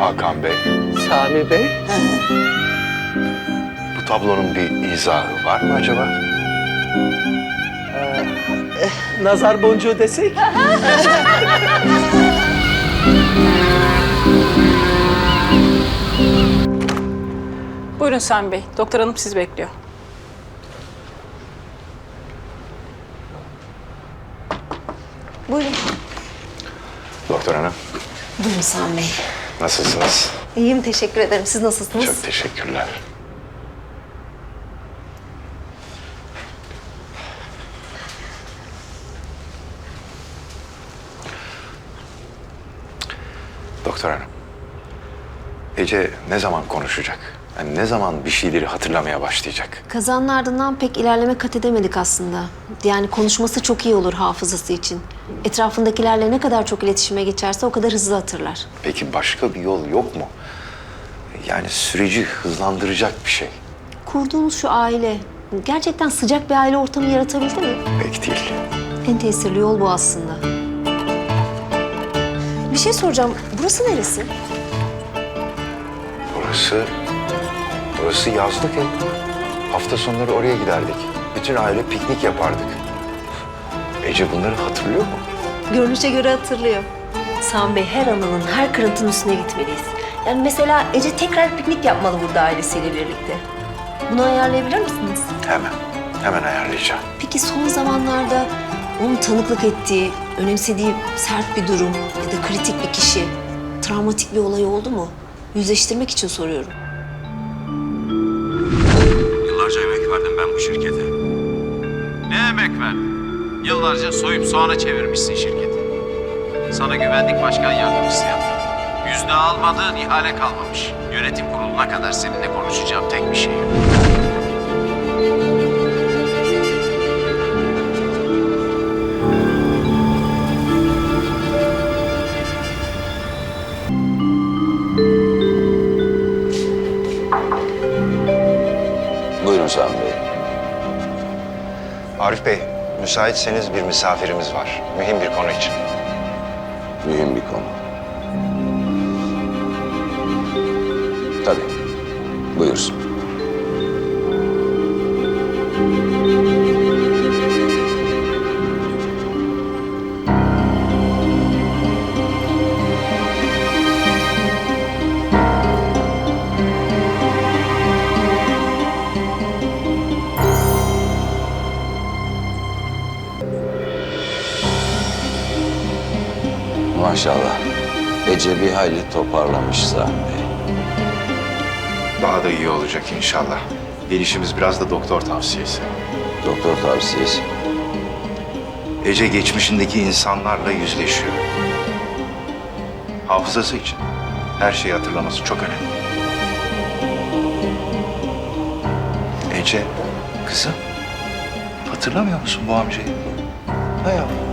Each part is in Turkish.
Hakan Bey, Sami Bey. bu tablonun bir izahı var mı acaba? Nazar boncuğu desek. Buyurun Sami Bey. Doktor hanım sizi bekliyor. buyurun. Doktor hanım, Buyurun Sami Bey. nasılsınız? İyiyim, teşekkür ederim. Siz nasılsınız? Çok teşekkürler. Doktor hanım, Ece ne zaman konuşacak? Yani ne zaman bir şeyleri hatırlamaya başlayacak? Kazanın ardından pek ilerleme kat edemedik aslında. Yani konuşması çok iyi olur hafızası için. Etrafındakilerle ne kadar çok iletişime geçerse o kadar hızlı hatırlar. Peki başka bir yol yok mu? Yani süreci hızlandıracak bir şey. Kurduğunuz şu aile gerçekten sıcak bir aile ortamı yaratabildi mi? Pek değil. En tesirli yol bu aslında. Bir şey soracağım. Burası neresi? Burası, burası yazlık ev. Hafta sonları oraya giderdik. Bütün aile piknik yapardık. Ece bunları hatırlıyor mu? Görünüşe göre hatırlıyor. Sami Bey her anının, her kırıntının üstüne gitmeliyiz. Yani mesela Ece tekrar piknik yapmalı burada ailesiyle birlikte. Bunu ayarlayabilir misiniz? Hemen, hemen ayarlayacağım. Peki son zamanlarda onun tanıklık ettiği, önemsediği sert bir durum ya da kritik bir kişi, travmatik bir olay oldu mu? Yüzleştirmek için soruyorum. Yıllarca emek verdim ben bu şirkete. Ne emek verdin? Yıllarca soyup soğana çevirmişsin şirketi. Sana güvendik başkan yardımcısı yaptım. Yüzde almadığın ihale kalmamış. Yönetim kuruluna kadar seninle konuşacağım tek bir şey yok. Sami Bey. Arif Bey, müsaitseniz bir misafirimiz var. Mühim bir konu için. Mühim bir konu. Tabii. Buyursun. Maşallah. Ece bir hayli toparlamış Sami Bey. Daha da iyi olacak inşallah. Gelişimiz biraz da doktor tavsiyesi. Doktor tavsiyesi. Ece geçmişindeki insanlarla yüzleşiyor. Hafızası için her şeyi hatırlaması çok önemli. Ece, kızım. Hatırlamıyor musun bu amcayı? Ha ya.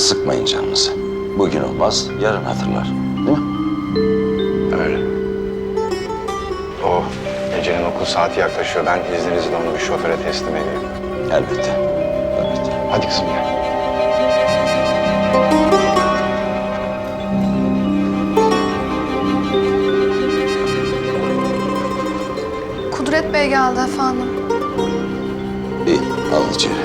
Sıkmayın canınızı. Bugün olmaz, yarın hatırlar. Değil mi? Öyle. O Ece'nin okul saati yaklaşıyor. Ben izninizle onu bir şoföre teslim edeyim. Elbette. Elbette. Hadi kızım gel. Kudret Bey geldi efendim. İyi, al içeri.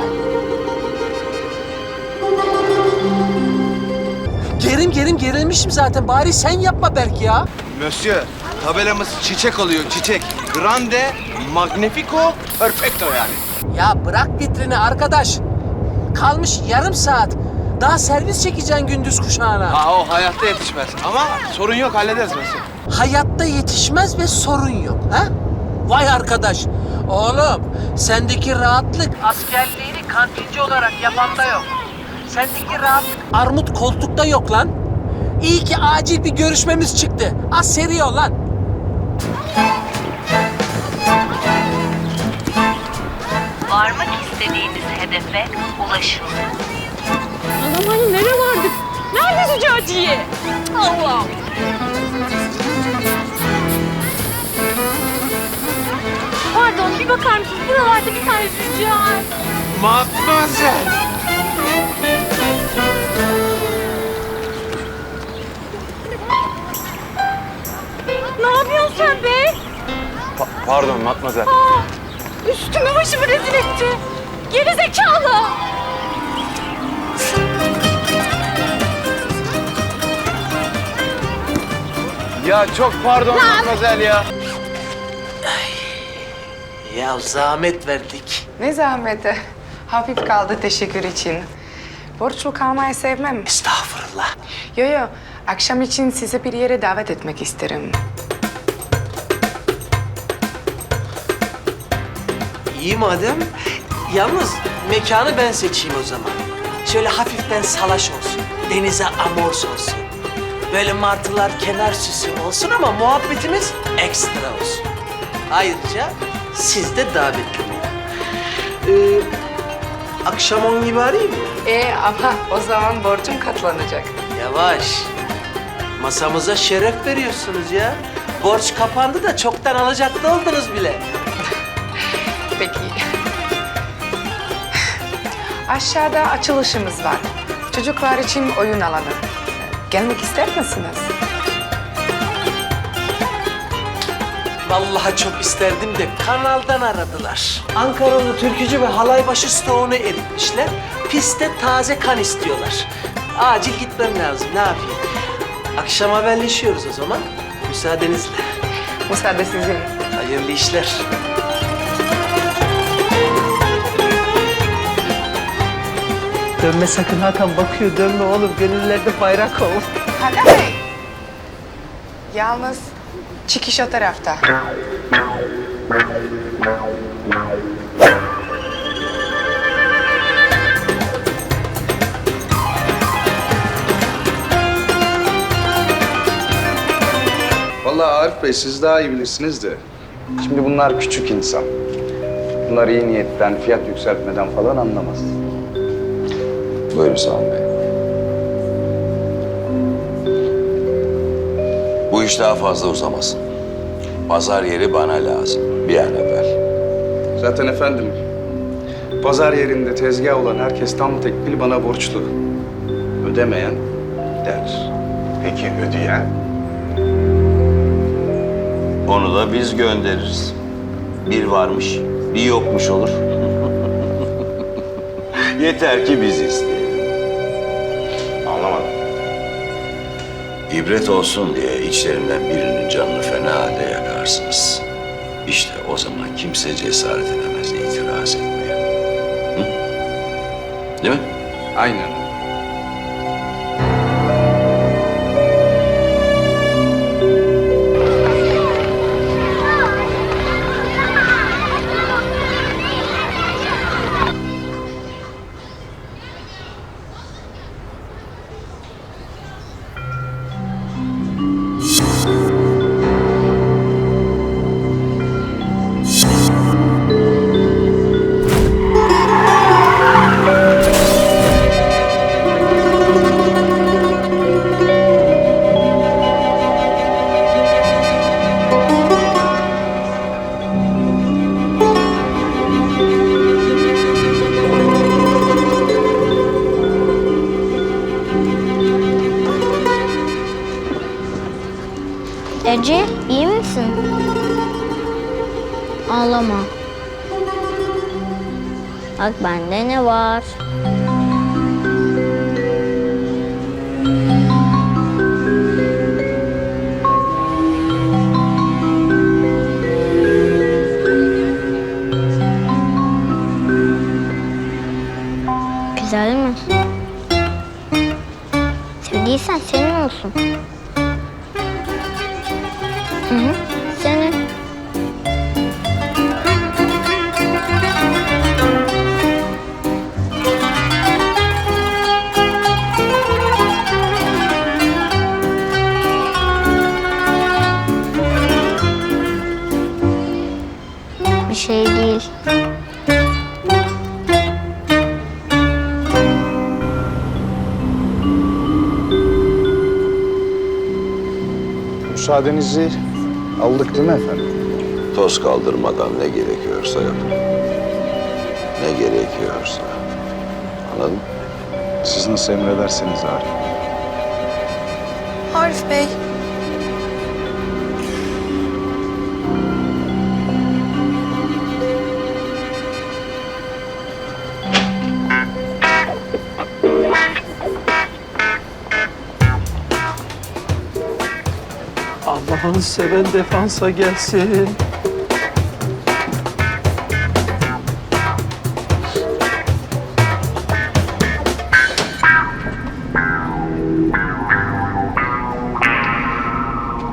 Gerim gerilmişim zaten. Bari sen yapma Berk ya. Monsieur, tabelamız çiçek oluyor, çiçek. Grande, magnifico, perfecto yani. Ya bırak vitrini arkadaş. Kalmış yarım saat. Daha servis çekeceksin gündüz kuşağına. Aa, o hayatta yetişmez ama sorun yok, hallederiz Monsieur. Hayatta yetişmez ve sorun yok. Ha? Vay arkadaş. Oğlum sendeki rahatlık askerliğini kantinci olarak yapanda yok. Sendeki rahatlık armut koltukta yok lan. İyi ki acil bir görüşmemiz çıktı. Az seri ol lan. Varmak istediğiniz hedefe ulaşın. Anam hani nereye vardık? Nerede Züccaciye? Allah'ım. Pardon bir bakar mısınız? Buralarda bir tane Züccaci. Mademoiselle. Sen be? pardon, mademoiselle. Üstümü başımı rezil etti. Geri zekalı. Ya çok pardon mademoiselle ya. Ya zahmet verdik. Ne zahmeti. Hafif kaldı teşekkür için. Borçlu kalmayı sevmem. Estağfurullah. Yo yo, akşam için sizi bir yere davet etmek isterim. İyi madem. Yalnız mekanı ben seçeyim o zaman. Şöyle hafiften salaş olsun. Denize amors olsun. Böyle martılar kenar süsü olsun ama muhabbetimiz ekstra olsun. Ayrıca siz de davetli olun. Ee, akşam on gibi arayayım mı? E ama o zaman borcum katlanacak. Yavaş. Masamıza şeref veriyorsunuz ya. Borç kapandı da çoktan alacaklı oldunuz bile. Peki. Aşağıda açılışımız var. Çocuklar için oyun alanı. Gelmek ister misiniz? Vallahi çok isterdim de kanaldan aradılar. Ankaralı türkücü ve halaybaşı stoğunu eritmişler. Piste taze kan istiyorlar. Acil gitmem lazım. Ne yapayım? Akşam haberleşiyoruz o zaman. Müsaadenizle. Müsaade sizin. Hayırlı işler. Dönme sakın Hakan bakıyor. Dönme oğlum. Gönüllerde bayrak ol. Hakan Bey. Yalnız çıkış o tarafta. Vallahi Arif Bey siz daha iyi bilirsiniz de. Şimdi bunlar küçük insan. Bunlar iyi niyetten, fiyat yükseltmeden falan anlamaz. Buyurun Sami Bey. Bu iş daha fazla uzamasın. Pazar yeri bana lazım. Bir an evvel. Zaten efendim, pazar yerinde tezgah olan herkes tam tekbil bana borçlu. Ödemeyen der. Peki ödeyen? Onu da biz göndeririz. Bir varmış, bir yokmuş olur. Yeter ki biz isteyelim. İbret olsun diye içlerinden birinin canını fena halde yakarsınız. İşte o zaman kimse cesaret edemez itiraz etmeye. Hı? Değil mi? Aynen. Ece iyi misin? Ağlama. Bak bende ne var? Güzel mi? Sevdiysen senin olsun. Hı. Bir şey değil. Müsaadenizi aldık değil mi efendim? Toz kaldırmadan ne gerekiyorsa yapın. Ne gerekiyorsa. Anladın mı? Siz nasıl emrederseniz Arif. Arif Bey, Allah'ını seven defansa gelsin.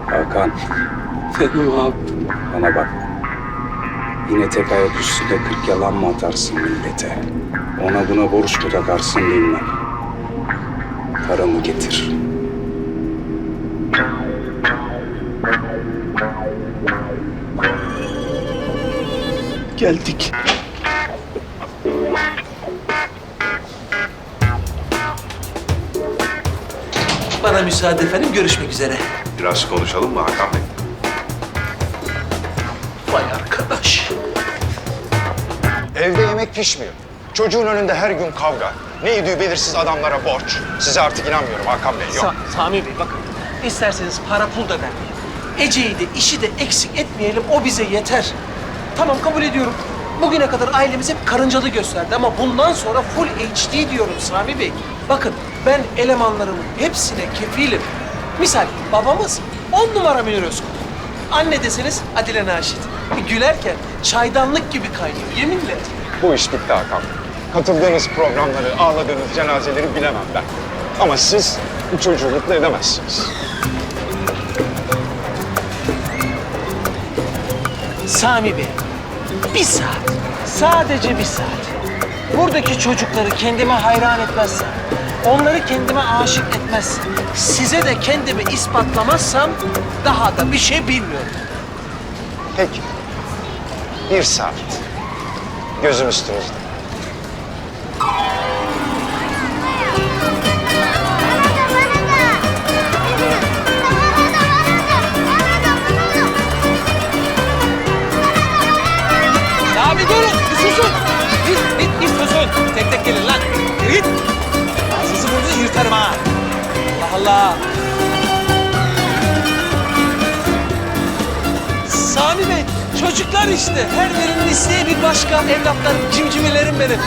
Hakan, Efendim abi. bana bak. Yine tek ayak üstünde kırk yalan mı atarsın millete? Ona buna borç mu takarsın bilmem. Paramı getir. Geldik. Bana müsaade efendim, görüşmek üzere. Biraz konuşalım mı Hakan Bey? Vay arkadaş. Evde yemek pişmiyor. Çocuğun önünde her gün kavga. Ne yediği belirsiz adamlara borç. Size artık inanmıyorum Hakan Bey. Yok. Sa- Sami Bey bakın, isterseniz para pul da vermeyin. Ece'yi de işi de eksik etmeyelim, o bize yeter. Tamam kabul ediyorum. Bugüne kadar ailemiz hep karıncalı gösterdi ama bundan sonra full HD diyorum Sami Bey. Bakın ben elemanlarımın hepsine kefilim. Misal babamız on numara Münir Özkul. Anne deseniz Adile Naşit. Gülerken çaydanlık gibi kaynıyor yeminle. Bu iş bitti Hakan. Katıldığınız programları, ağladığınız cenazeleri bilemem ben. Ama siz bu çocuğu mutlu edemezsiniz. Sami Bey, bir saat, sadece bir saat. Buradaki çocukları kendime hayran etmezsem, onları kendime aşık etmezsem, size de kendimi ispatlamazsam daha da bir şey bilmiyorum. Peki. Bir saat. Gözüm üstünüzde. Git, git, git susun. Tek tek gelin lan. Git. Ağzınızı burnunuzu yırtarım ha. Allah Allah. Sami Bey, çocuklar işte. Her birinin isteği bir başka. Evlatlarım, cimcimelerim benim.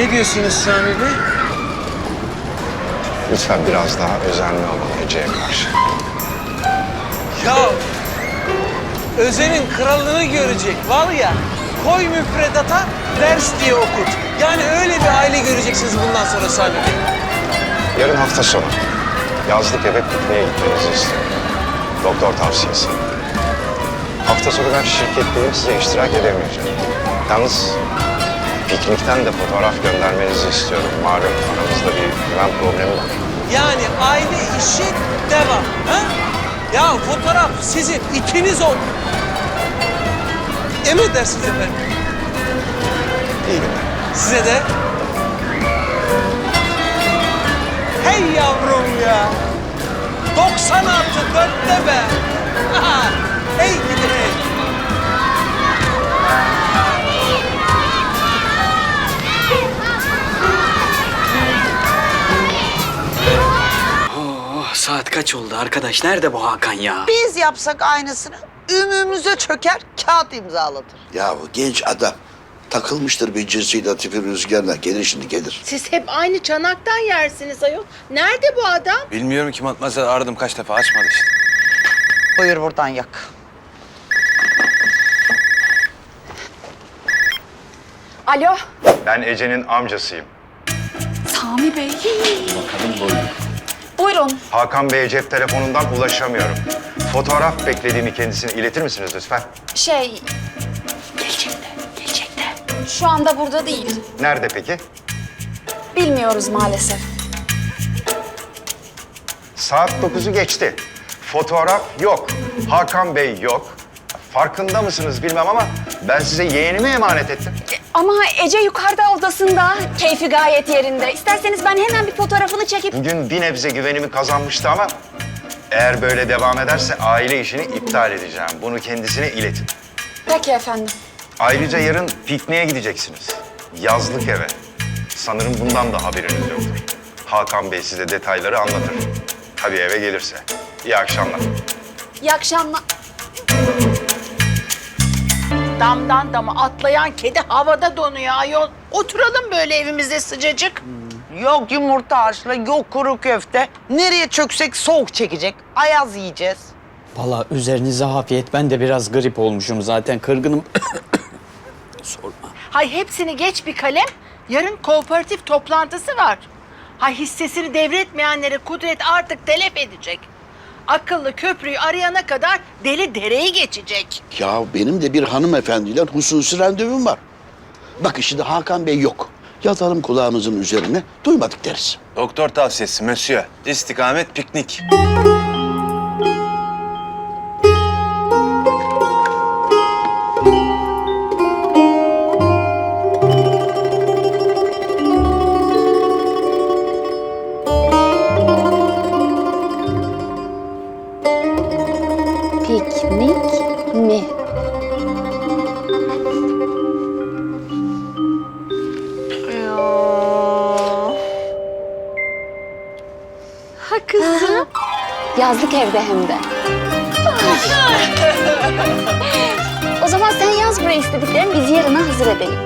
Ne diyorsunuz Sami Bey? Lütfen biraz daha özenli olun Ece'ye karşı. Ya Özen'in krallığını görecek var ya. Koy müfredata ders diye okut. Yani öyle bir aile göreceksiniz bundan sonra Sami Bey. Yarın hafta sonu yazlık eve pikniğe gitmenizi istiyorum. Doktor tavsiyesi. Hafta sonu ben şirketteyim, size iştirak edemeyeceğim. Yalnız piknikten de fotoğraf göndermenizi istiyorum. Malum aramızda bir güven problemi var. Yani aile işi devam. Ha? Ya fotoğraf sizin ikiniz ol. Emredersiniz efendim. İyi günler. Size de. Hey yavrum ya. 90 artı dörtte be. hey gidi hey. Saat kaç oldu arkadaş? Nerede bu Hakan ya? Biz yapsak aynısını ümümüze çöker, kağıt imzalatır. Ya bu genç adam takılmıştır bir cinsiyet tipi rüzgarına. Gelir şimdi gelir. Siz hep aynı çanaktan yersiniz ayol. Nerede bu adam? Bilmiyorum ki Matmazel aradım kaç defa açmadı işte. Buyur buradan yak. Alo. Ben Ece'nin amcasıyım. Sami Bey. Buyurun. Hakan Bey'e cep telefonundan ulaşamıyorum. Fotoğraf beklediğimi kendisine iletir misiniz lütfen? Şey... Gelecekte, gelecekte. Şu anda burada değil. Nerede peki? Bilmiyoruz maalesef. Saat 9'u geçti. Fotoğraf yok. Hakan Bey yok. Farkında mısınız bilmem ama ben size yeğenimi emanet ettim. Ama Ece yukarıda odasında. Keyfi gayet yerinde. İsterseniz ben hemen bir fotoğrafını çekip... Bugün bir nebze güvenimi kazanmıştı ama eğer böyle devam ederse aile işini iptal edeceğim. Bunu kendisine iletin. Peki efendim. Ayrıca yarın pikniğe gideceksiniz. Yazlık eve. Sanırım bundan da haberiniz yoktur. Hakan Bey size detayları anlatır. Tabii eve gelirse. İyi akşamlar. İyi akşamlar. Damdan dama atlayan kedi havada donuyor ayol. Oturalım böyle evimizde sıcacık. Yok yumurta haşla, yok kuru köfte. Nereye çöksek soğuk çekecek. Ayaz yiyeceğiz. Vallahi üzerinize afiyet. Ben de biraz grip olmuşum zaten. Kırgınım. Sorma. Hay hepsini geç bir kalem. Yarın kooperatif toplantısı var. Hay hissesini devretmeyenlere Kudret artık telef edecek. Akıllı köprüyü arayana kadar deli dereyi geçecek. Ya benim de bir hanımefendiyle hususi randevum var. Bak şimdi Hakan Bey yok. Yatalım kulağımızın üzerine, duymadık deriz. Doktor tavsiyesi monsieur. İstikamet piknik. Piknik evde hem de. o zaman sen yaz buraya istediklerini biz yarına hazır edelim.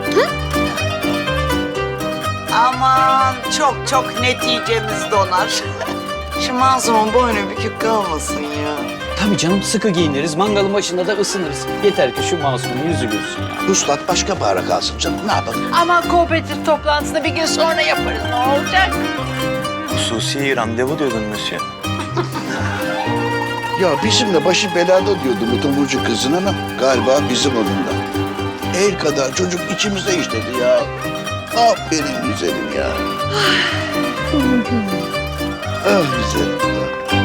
Aman çok çok neticemiz donar. Şu mazlumun boynu bükük kalmasın ya. Tabii canım sıkı giyiniriz. Mangalın başında da ısınırız. Yeter ki şu masumun yüzü gülsün ya. Puslat başka bahara kalsın canım, ne yapalım? Ama kooperatif toplantısını bir gün sonra yaparız ne olacak? Hususi randevu diyordun monsieur. Ya bizimle başı belada diyordu bu tomurcu kızın ama galiba bizim onunla. El kadar çocuk içimize işledi ya. Aferin güzelim ya. ah güzelim ya.